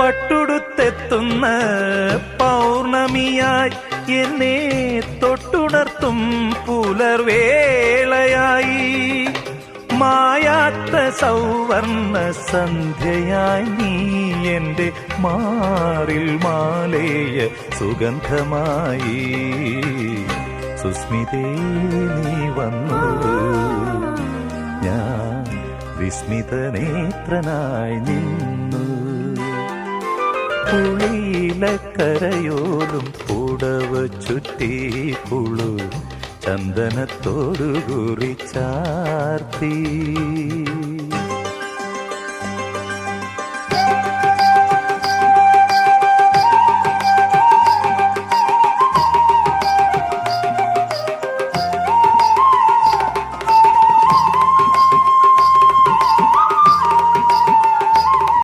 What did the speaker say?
പട്ടുടുത്തെത്തുന്ന പൗർണമിയായി എന്നെ തൊട്ടുണർത്തും പുലർവേളയായി. മായാത്ത സൗവർണ സന്ധ്യയായി നീ എന്റെ മാറിൽ മാലേയ സുഗന്ധമായി. സുസ്മിതേ നീ വന്നു. ഞാൻ വിസ്മിതനേത്രനായി നിന്നു പുളിയിലക്കരയോലും പുടവ ചുറ്റി കുളു ചന്ദനത്തോടു കുറിച്ചാർത്തി